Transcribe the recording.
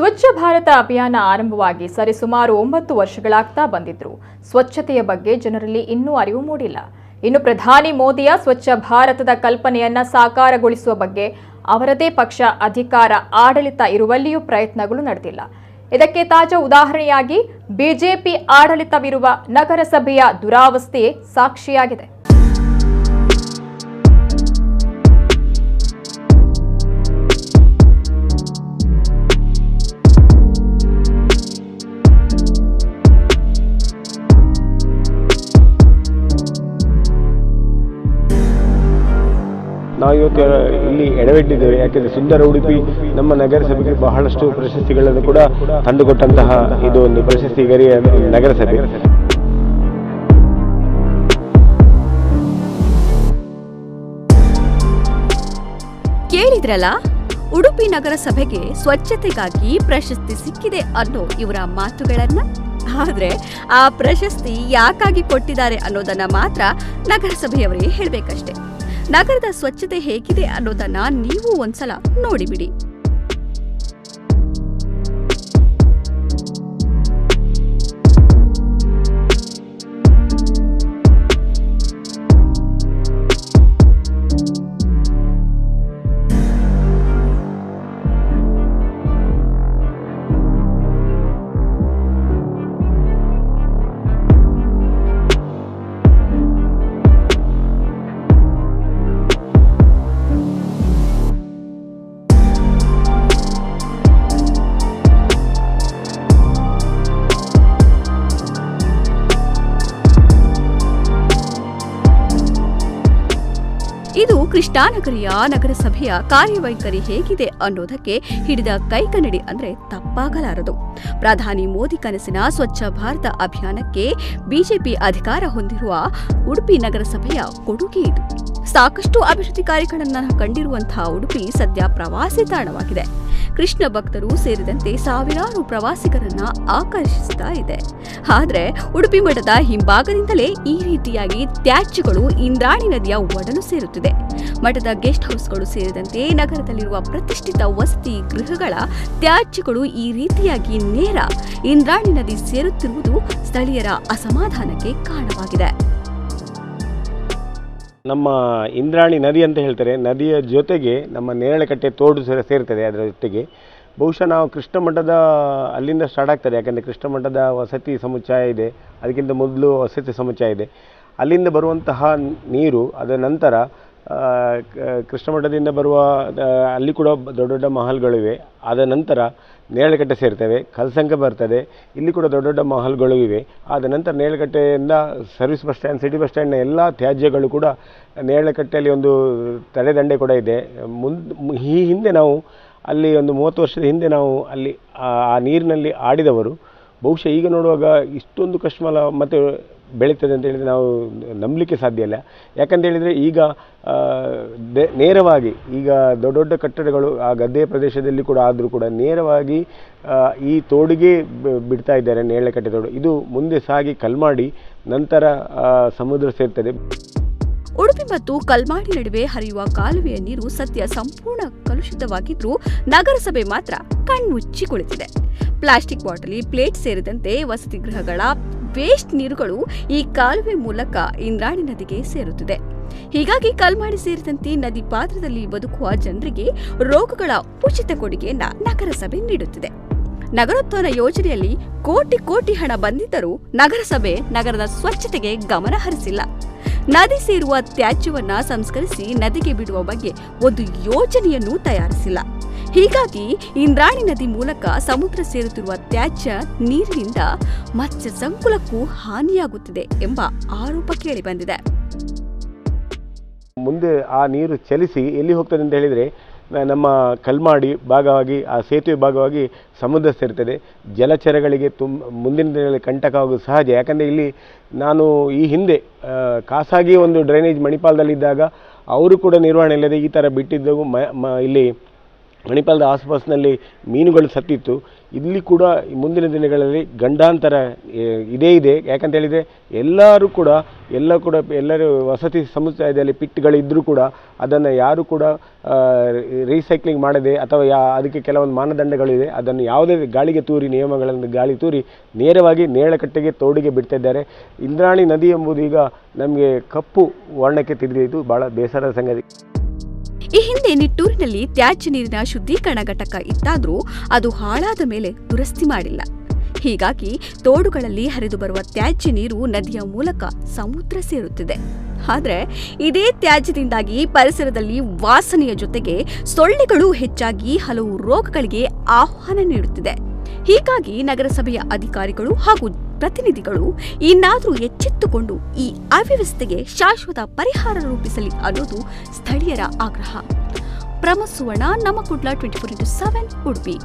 ಸ್ವಚ್ಛ ಭಾರತ ಅಭಿಯಾನ ಆರಂಭವಾಗಿ ಸರಿಸುಮಾರು ಒಂಬತ್ತು ವರ್ಷಗಳಾಗ್ತಾ ಬಂದಿದ್ರು. ಸ್ವಚ್ಛತೆಯ ಬಗ್ಗೆ ಜನರಲ್ಲಿ ಇನ್ನೂ ಅರಿವು ಮೂಡಿಲ್ಲ. ಇನ್ನು ಪ್ರಧಾನಿ ಮೋದಿಯ ಸ್ವಚ್ಛ ಭಾರತದ ಕಲ್ಪನೆಯನ್ನ ಸಾಕಾರಗೊಳಿಸುವ ಬಗ್ಗೆ ಅವರದೇ ಪಕ್ಷ ಅಧಿಕಾರ ಆಡಳಿತ ಇರುವಲ್ಲಿಯೂ ಪ್ರಯತ್ನಗಳು ನಡೆದಿಲ್ಲ. ಇದಕ್ಕೆ ತಾಜಾ ಉದಾಹರಣೆಯಾಗಿ ಬಿಜೆಪಿ ಆಡಳಿತವಿರುವ ನಗರಸಭೆಯ ದುರಾವಸ್ಥೆಯೇ ಸಾಕ್ಷಿಯಾಗಿದೆ. ನಾವು ಇವತ್ತು ಇಲ್ಲಿ ಎಡವಿಟ್ಟಿದ್ದೇವೆ. ಯಾಕೆಂದರೆ ಸುಂದರ ಉಡುಪಿ ನಮ್ಮ ನಗರಸಭೆಗೆ ಬಹಳಷ್ಟು ಪ್ರಶಸ್ತಿಗಳನ್ನು ಕೂಡ ತಂದುಕೊಟ್ಟಂತಹ ಇದು ಒಂದು ಪ್ರಶಸ್ತಿ ಗರಿಯ ನಗರಸಭೆ. ಕೇಳಿದ್ರಲ್ಲ, ಉಡುಪಿ ನಗರಸಭೆಗೆ ಸ್ವಚ್ಛತೆಗಾಗಿ ಪ್ರಶಸ್ತಿ ಸಿಕ್ಕಿದೆ ಅನ್ನೋ ಇವರ ಮಾತುಗಳನ್ನ? ಆದ್ರೆ ಆ ಪ್ರಶಸ್ತಿ ಯಾಕಾಗಿ ಕೊಟ್ಟಿದ್ದಾರೆ ಅನ್ನೋದನ್ನ ಮಾತ್ರ ನಗರಸಭೆಯವರೇ ಹೇಳ್ಬೇಕಷ್ಟೆ. ನಗರದ ಸ್ವಚ್ಛತೆ ಹೇಗಿದೆ ಅನ್ನೋದನ್ನ ನೀವು ಒಂದ್ಸಲ ನೋಡಿಬಿಡಿ. ಇದು ಕೃಷ್ಣಾನಗರಿಯ ನಗರಸಭೆಯ ಕಾರ್ಯವೈಖರಿ ಹೇಗಿದೆ ಅನ್ನೋದಕ್ಕೆ ಹಿಡಿದ ಕೈಕನ್ನಡಿ ಅಂದ್ರೆ ತಪ್ಪಾಗಲಾರದು. ಪ್ರಧಾನಿ ಮೋದಿ ಕನಸಿನ ಸ್ವಚ್ಛ ಭಾರತ ಅಭಿಯಾನಕ್ಕೆ ಬಿಜೆಪಿ ಅಧಿಕಾರ ಹೊಂದಿರುವ ಉಡುಪಿ ನಗರಸಭೆಯ ಕೊಡುಗೆ ಇದು. ಸಾಕಷ್ಟು ಅಭಿವೃದ್ಧಿ ಕಾರ್ಯಗಳನ್ನು ಕಂಡಿರುವಂತಹ ಉಡುಪಿ ಸದ್ಯ ಪ್ರವಾಸಿ ತಾಣವಾಗಿದೆ. ಕೃಷ್ಣ ಭಕ್ತರು ಸೇರಿದಂತೆ ಸಾವಿರಾರು ಪ್ರವಾಸಿಗರನ್ನ ಆಕರ್ಷಿಸ್ತಾ ಇದೆ. ಆದರೆ ಉಡುಪಿ ಮಠದ ಹಿಂಭಾಗದಿಂದಲೇ ಈ ರೀತಿಯಾಗಿ ತ್ಯಾಜ್ಯಗಳು ಇಂದ್ರಾಣಿ ನದಿಯ ಒಡಲು ಸೇರುತ್ತಿದೆ. ಮಠದ ಗೆಸ್ಟ್ ಹೌಸ್ಗಳು ಸೇರಿದಂತೆ ನಗರದಲ್ಲಿರುವ ಪ್ರತಿಷ್ಠಿತ ವಸತಿ ಗೃಹಗಳ ತ್ಯಾಜ್ಯಗಳು ಈ ರೀತಿಯಾಗಿ ನೇರ ಇಂದ್ರಾಣಿ ನದಿ ಸೇರುತ್ತಿರುವುದು ಸ್ಥಳೀಯರ ಅಸಮಾಧಾನಕ್ಕೆ ಕಾರಣವಾಗಿದೆ. ನಮ್ಮ ಇಂದ್ರಾಣಿ ನದಿ ಅಂತ ಹೇಳ್ತಾರೆ, ನದಿಯ ಜೊತೆಗೆ ನಮ್ಮ ನೇರಳೆಕಟ್ಟೆ ತೋಡು ಸೇರ, ಸೇರ್ತದೆ ಅದರ ಜೊತೆಗೆ ಬಹುಶಃ ನಾವು ಕೃಷ್ಣ ಮಠದ ಅಲ್ಲಿಂದ ಸ್ಟಾರ್ಟ್ ಆಗ್ತದೆ, ಯಾಕಂದರೆ ಕೃಷ್ಣ ಮಠದ ವಸತಿ ಸಮುಚ್ಚಯ ಇದೆ, ಅದಕ್ಕಿಂತ ಮೊದಲು ವಸತಿ ಸಮುಚ್ಚಯ ಇದೆ. ಅಲ್ಲಿಂದ ಬರುವಂತಹ ನೀರು ಅದರ ನಂತರ ಕೃಷ್ಣ ಮಠದಿಂದ ಬರುವ ಅಲ್ಲಿ ಕೂಡ ದೊಡ್ಡ ದೊಡ್ಡ ಮಹಲ್ಗಳಿವೆ. ಆದ ನಂತರ ನೇರಳೆಕಟ್ಟೆ ಸೇರ್ತವೆ, ಕಲ್ಸಂಕ ಬರ್ತದೆ. ಇಲ್ಲಿ ಕೂಡ ದೊಡ್ಡ ದೊಡ್ಡ ಮಹಲ್ಗಳು ಇವೆ. ಆದ ನಂತರ ನೇರಳೆಕಟ್ಟೆಯಿಂದ service bus stand, city bus ಸ್ಟ್ಯಾಂಡ್ನ ಎಲ್ಲ ತ್ಯಾಜ್ಯಗಳು ಕೂಡ ನೇರಳೆಕಟ್ಟೆಯಲ್ಲಿ ಒಂದು ತಡೆದಂಡೆ ಕೂಡ ಇದೆ. ಮುಂದೆ ಈ ಹಿಂದೆ ನಾವು ಅಲ್ಲಿ ಒಂದು ಮೂವತ್ತು ವರ್ಷದ ಹಿಂದೆ ನಾವು ಅಲ್ಲಿ ಆ ನೀರಿನಲ್ಲಿ ಆಡಿದವರು. ಬಹುಶಃ ಈಗ ನೋಡುವಾಗ ಇಷ್ಟೊಂದು ಕಶ್ಮಲ ಮತ್ತು ಬೆಳೀತದೆ ಅಂತ ಹೇಳಿದರೆ ನಾವು ನಂಬಲಿಕ್ಕೆ ಸಾಧ್ಯ ಇಲ್ಲ. ಯಾಕಂತ ಹೇಳಿದರೆ ಈಗ ನೇರವಾಗಿ ಈಗ ದೊಡ್ಡ ದೊಡ್ಡ ಕಟ್ಟಡಗಳು ಆ ಗದ್ದೆ ಪ್ರದೇಶದಲ್ಲಿ ಕೂಡ ಆದರೂ ಕೂಡ ನೇರವಾಗಿ ಈ ತೋಡಿಗೆ ಬಿಡ್ತಾ ಇದ್ದಾರೆ ನೇರಳೆಕಟ್ಟೆ ತೋಡು. ಇದು ಮುಂದೆ ಸಾಗಿ ಕಲ್ಮಾಡಿ, ನಂತರ ಸಮುದ್ರ ಸೇರ್ತದೆ. ಉಡುಪಿ ಮತ್ತು ಕಲ್ಮಾಡಿ ನಡುವೆ ಹರಿಯುವ ಕಾಲುವೆಯ ನೀರು ಸದ್ಯ ಸಂಪೂರ್ಣ ಕಲುಷಿತವಾಗಿದ್ರೂ ನಗರಸಭೆ ಮಾತ್ರ ಕಣ್ಮುಚ್ಚಿ ಕುಳಿತಿದೆ ಪ್ಲಾಸ್ಟಿಕ್ ಬಾಟಲಿ, ಪ್ಲೇಟ್ ಸೇರಿದಂತೆ ವಸತಿ ಗೃಹಗಳ ವೇಸ್ಟ್ ನೀರುಗಳು ಈ ಕಾಲುವೆ ಮೂಲಕ ಇಂದ್ರಾಣಿ ನದಿಗೆ ಸೇರುತ್ತಿದೆ. ಹೀಗಾಗಿ ಕಲ್ಮಾಡಿ ಸೇರಿದಂತೆ ನದಿ ಪಾತ್ರದಲ್ಲಿ ಬದುಕುವ ಜನರಿಗೆ ರೋಗಗಳ ಉಚಿತ ಕೊಡುಗೆಯನ್ನ ನಗರಸಭೆ ನೀಡುತ್ತಿದೆ. ನಗರೋತ್ಥಾನ ಯೋಜನೆಯಲ್ಲಿ ಕೋಟಿ ಕೋಟಿ ಹಣ ಬಂದಿದ್ದರೂ ನಗರಸಭೆ ನಗರದ ಸ್ವಚ್ಛತೆಗೆ ಗಮನ ಹರಿಸಿಲ್ಲ. ನದಿ ಸೇರುವ ತ್ಯಾಜ್ಯವನ್ನ ಸಂಸ್ಕರಿಸಿ ನದಿಗೆ ಬಿಡುವ ಬಗ್ಗೆ ಒಂದು ಯೋಜನೆಯನ್ನು ತಯಾರಿಸಿಲ್ಲ. ಹೀಗಾಗಿ ಇಂದ್ರಾಣಿ ನದಿ ಮೂಲಕ ಸಮುದ್ರ ಸೇರುತ್ತಿರುವ ತ್ಯಾಜ್ಯ ನೀರಿನಿಂದ ಮತ್ಸ್ಯ ಸಂಕುಲಕ್ಕೂ ಹಾನಿಯಾಗುತ್ತಿದೆ ಎಂಬ ಆರೋಪ ಕೇಳಿಬಂದಿದೆ ಮುಂದೆ ಆ ನೀರು ಚಲಿಸಿ ಎಲ್ಲಿ ಹೋಗ್ತದೆ ಅಂತ ಹೇಳಿದರೆ ನಮ್ಮ ಕಲ್ಮಾಡಿ ಭಾಗವಾಗಿ, ಆ ಸೇತುವೆ ಭಾಗವಾಗಿ ಸಮುದ್ರ ಸೇರ್ತದೆ ಜಲಚರಗಳಿಗೆ ತುಂಬ ಮುಂದಿನ ದಿನಗಳಲ್ಲಿ ಕಂಟಕ ಆಗೋದು ಸಹಜ. ಯಾಕಂದರೆ ಇಲ್ಲಿ ನಾನು ಈ ಹಿಂದೆ ಖಾಸಗಿ ಒಂದು ಡ್ರೈನೇಜ್ ಮಣಿಪಾಲದಲ್ಲಿದ್ದಾಗ, ಅವರು ಕೂಡ ನಿರ್ವಹಣೆ ಇಲ್ಲದೆ ಈ ಥರ ಬಿಟ್ಟಿದ್ದವು ಮ- ಇಲ್ಲಿ ಮಣಿಪಾಲದ ಆಸುಪಾಸಿನಲ್ಲಿ ಮೀನುಗಳು ಸತ್ತಿತ್ತು. ಇಲ್ಲಿ ಕೂಡ ಮುಂದಿನ ದಿನಗಳಲ್ಲಿ ಗಂಡಾಂತರ ಇದೇ ಇದೆ. ಯಾಕಂತ ಹೇಳಿದರೆ ಎಲ್ಲರೂ ಕೂಡ, ಎಲ್ಲ ಕೂಡ, ಎಲ್ಲರೂ ವಸತಿ ಸಮುದಾಯದಲ್ಲಿ ಪಿಟ್ಗಳಿದ್ದರೂ ಕೂಡ ಅದನ್ನು ಯಾರು ಕೂಡ ರೀಸೈಕ್ಲಿಂಗ್ ಮಾಡದೆ ಅಥವಾ ಯಾ, ಅದಕ್ಕೆ ಕೆಲವೊಂದು ಮಾನದಂಡಗಳಿದೆ, ಅದನ್ನು ಯಾವುದೇ ಗಾಳಿಗೆ ತೂರಿ, ನಿಯಮಗಳನ್ನು ಗಾಳಿ ತೂರಿ ನೇರವಾಗಿ ನೇಳಕಟ್ಟೆಗೆ ತೋಡಿಗೆ ಬಿಡ್ತಾ ಇದ್ದಾರೆ. ಇಂದ್ರಾಣಿ ನದಿ ಎಂಬುದು ಈಗ ನಮಗೆ ಕಪ್ಪು ವರ್ಣಕ್ಕೆ ತಿಳಿದಿದ್ದು ಭಾಳ ಬೇಸರದ ಸಂಗತಿ. ಈ ಹಿಂದೆ ನಿಟ್ಟೂರಿನಲ್ಲಿ ತ್ಯಾಜ್ಯ ನೀರಿನ ಶುದ್ಧೀಕರಣ ಘಟಕ ಇತ್ತಾದರೂ ಅದು ಹಾಳಾದ ಮೇಲೆ ದುರಸ್ತಿ ಮಾಡಿಲ್ಲ. ಹೀಗಾಗಿ ತೋಡುಗಳಲ್ಲಿ ಹರಿದು ಬರುವ ತ್ಯಾಜ್ಯ ನೀರು ನದಿಯ ಮೂಲಕ ಸಮುದ್ರ ಸೇರುತ್ತಿದೆ. ಆದರೆ ಇದೇ ತ್ಯಾಜ್ಯದಿಂದಾಗಿ ಪರಿಸರದಲ್ಲಿ ವಾಸನೆಯ ಜೊತೆಗೆ ಸೊಳ್ಳೆಗಳು ಹೆಚ್ಚಾಗಿ ಹಲವು ರೋಗಗಳಿಗೆ ಆಹ್ವಾನ ನೀಡುತ್ತಿದೆ. ಹೀಗಾಗಿ ನಗರಸಭೆಯ ಅಧಿಕಾರಿಗಳು ಹಾಗೂ ಪ್ರತಿನಿಧಿಗಳು ಇನ್ನಾದರೂ ಎಚ್ಚೆತ್ತುಕೊಂಡು ಈ ಅವ್ಯವಸ್ಥೆಗೆ ಶಾಶ್ವತ ಪರಿಹಾರ ರೂಪಿಸಲಿ ಅನ್ನೋದು ಸ್ಥಳೀಯರ ಆಗ್ರಹ. ಪ್ರಮಸುವಣ Namma Kudla twenty four into seven Udupi